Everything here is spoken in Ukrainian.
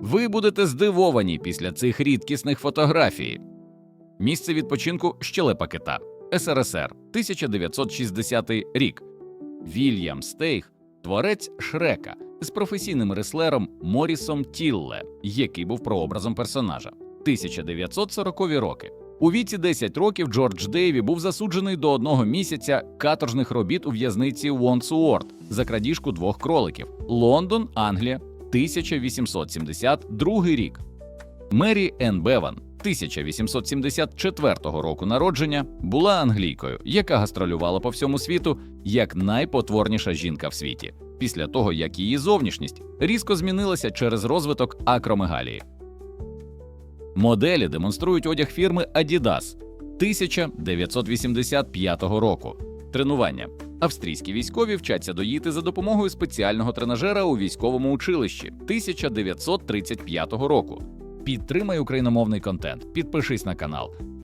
Ви будете здивовані після цих рідкісних фотографій. Місце відпочинку щелепа кита СРСР 1960 рік. Вільям Стейх, творець Шрека з професійним реслером Морісом Тілле, який був прообразом персонажа. 1940-ві роки. У віці 10 років Джордж Дейві був засуджений до одного місяця каторжних робіт у в'язниці Вонсуорт за крадіжку двох кроликів. Лондон, Англія, 1872 рік. Мері Енн Беван, 1874 року народження, була англійкою, яка гастролювала по всьому світу як найпотворніша жінка в світі, після того як її зовнішність різко змінилася через розвиток акромегалії. Моделі демонструють одяг фірми Adidas 1985 року. Тренування. Австрійські військові вчаться доїти за допомогою спеціального тренажера у військовому училищі 1935 року. Підтримай україномовний контент, підпишись на канал,